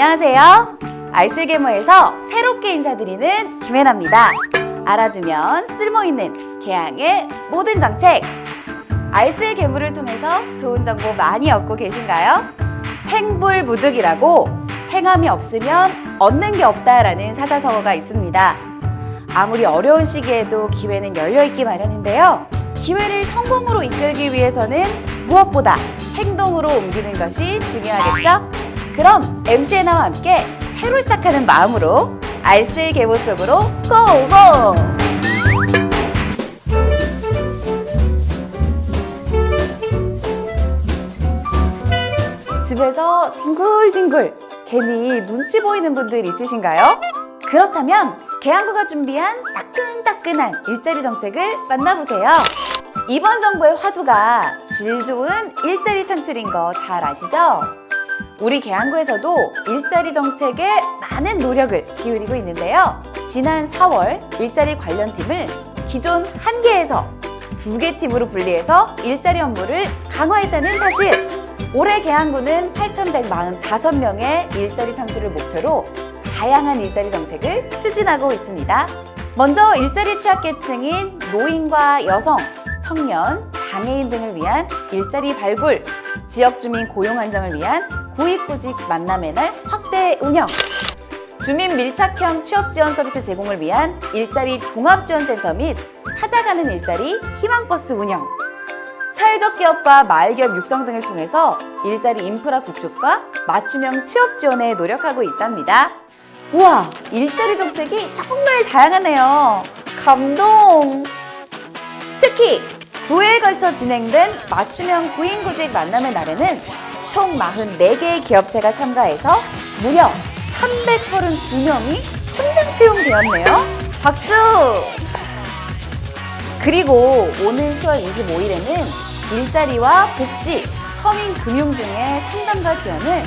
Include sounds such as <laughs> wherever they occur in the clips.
안녕하세요. 알쓸개모에서 새롭게 인사드리는 김혜나입니다. 알아두면 쓸모있는 개항의 모든 정책. 알쓸개모를 통해서 좋은 정보 많이 얻고 계신가요? 행불무득이라고 행함이 없으면 얻는 게 없다라는 사자성어가 있습니다. 아무리 어려운 시기에도 기회는 열려있기 마련인데요. 기회를 성공으로 이끌기 위해서는 무엇보다 행동으로 옮기는 것이 중요하겠죠? 그럼 MC 애나와 함께 새로 시작하는 마음으로 알쓸개모 속으로 고고! 집에서 뒹굴뒹굴 괜히 눈치 보이는 분들 있으신가요? 그렇다면 계양구가 준비한 따끈따끈한 일자리 정책을 만나보세요. 이번 정부의 화두가 질 좋은 일자리 창출인 거 잘 아시죠? 우리 계양구에서도 일자리 정책에 많은 노력을 기울이고 있는데요. 지난 4월 일자리 관련 팀을 기존 한 개에서 두 개 팀으로 분리해서 일자리 업무를 강화했다는 사실. 올해 계양구는 8,145명의 일자리 창출을 목표로 다양한 일자리 정책을 추진하고 있습니다. 먼저 일자리 취약계층인 노인과 여성, 청년, 장애인 등을 위한 일자리 발굴, 지역 주민 고용 안정을 위한 구입구직 만남의 날 확대 운영, 주민 밀착형 취업 지원 서비스 제공을 위한 일자리 종합 지원 센터 및 찾아가는 일자리 희망버스 운영, 사회적 기업과 마을기업 육성 등을 통해서 일자리 인프라 구축과 맞춤형 취업 지원에 노력하고 있답니다. 우와, 일자리 정책이 정말 다양하네요. 감동! 특히 9회에 걸쳐 진행된 맞춤형 구인구직 만남의 날에는 총 44개의 기업체가 참가해서 무려 332명이 현장 채용되었네요. 박수! 그리고 오늘 10월 25일에는 일자리와 복지, 서민 금융 등의 상담과 지원을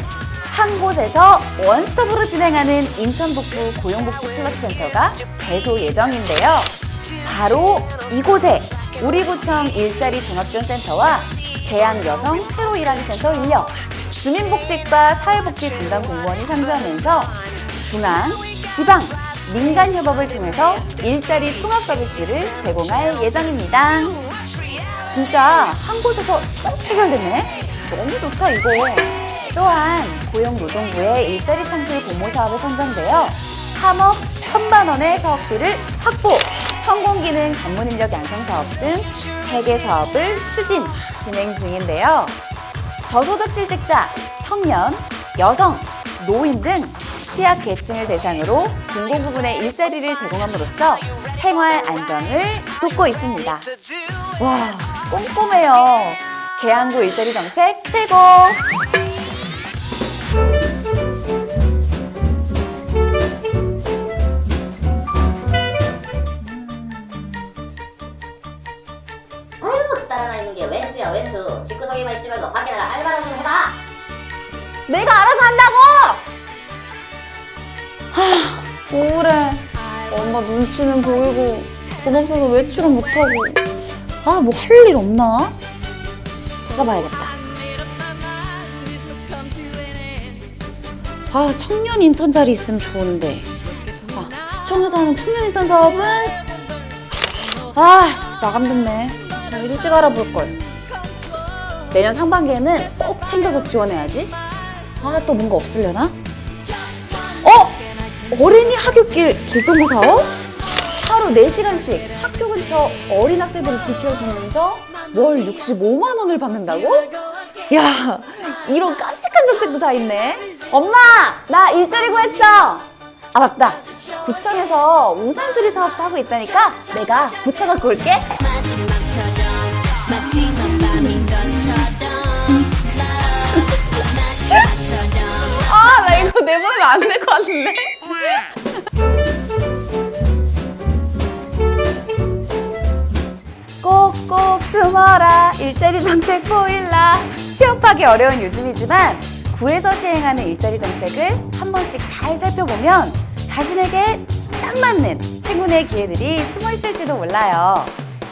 한 곳에서 원스톱으로 진행하는 인천북부 고용복지 플러스 센터가 개소 예정인데요. 바로 이곳에 우리구청 일자리 종합지원센터와 계양 여성 새로 일하는 센터 인력, 주민복지과 사회복지 담당 공무원이 상주하면서 중앙, 지방, 민간 협업을 통해서 일자리 통합 서비스를 제공할 예정입니다. 진짜 한 곳에서 쏙 해결되네. 너무 좋다 이거. 또한 고용노동부의 일자리 창출 공모 사업에 선정되어 3억 1천만 원의 사업비를 확보, 성공기능 전문 인력 양성 사업 등 3개 사업을 추진, 진행 중인데요. 저소득 실직자, 청년, 여성, 노인 등 취약 계층을 대상으로 공공 부분의 일자리를 제공함으로써 생활 안정을 돕고 있습니다. 와, 꼼꼼해요. 계양구 일자리 정책 최고! 왼수 집구석에만 있지 말고 밖에 나가 알바나 좀 해봐 내가 알아서 한다고! 하, 우울해. 엄마 눈치는 보이고, 돈 없어서 외출은 못하고. 아, 뭐 할 일 없나? 찾아봐야겠다. 아, 청년 인턴 자리 있으면 좋은데. 아, 구청에서 하는 청년 인턴 사업은? 아, 씨, 마감됐네. 좀 일찍 알아볼걸. 내년 상반기에는 꼭 챙겨서 지원해야지. 아, 또 뭔가 없으려나? 어? 어린이 하굣길 길동부 사업? 하루 4시간씩 학교 근처 어린 학생들을 지켜주면서 월 65만 원을 받는다고? 야, 이런 깜찍한 정책도 다 있네. 엄마, 나 일자리 구했어. 아, 맞다. 구청에서 우산 수리 사업도 하고 있다니까 내가 고쳐 갖고 올게. 마지막처럼 마지막 밤인 것처럼 내보내면 안될 것 같은데? <laughs> 꼭꼭 숨어라 일자리 정책 보일라 취업하기 어려운 요즘이지만 구에서 시행하는 일자리 정책을 한 번씩 잘 살펴보면 자신에게 딱 맞는 행운의 기회들이 숨어 있을지도 몰라요.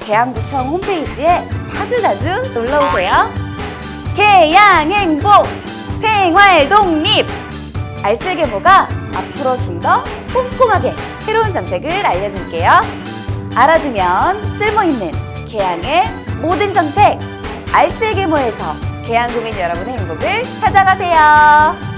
계양구청 홈페이지에 자주자주 놀러 오세요. 계양 행복 생활 독립 알쓸개모가 앞으로 좀 더 꼼꼼하게 새로운 정책을 알려줄게요. 알아두면 쓸모있는 개항의 모든 정책 알쓸개모에서 개항 구민 여러분의 행복을 찾아가세요.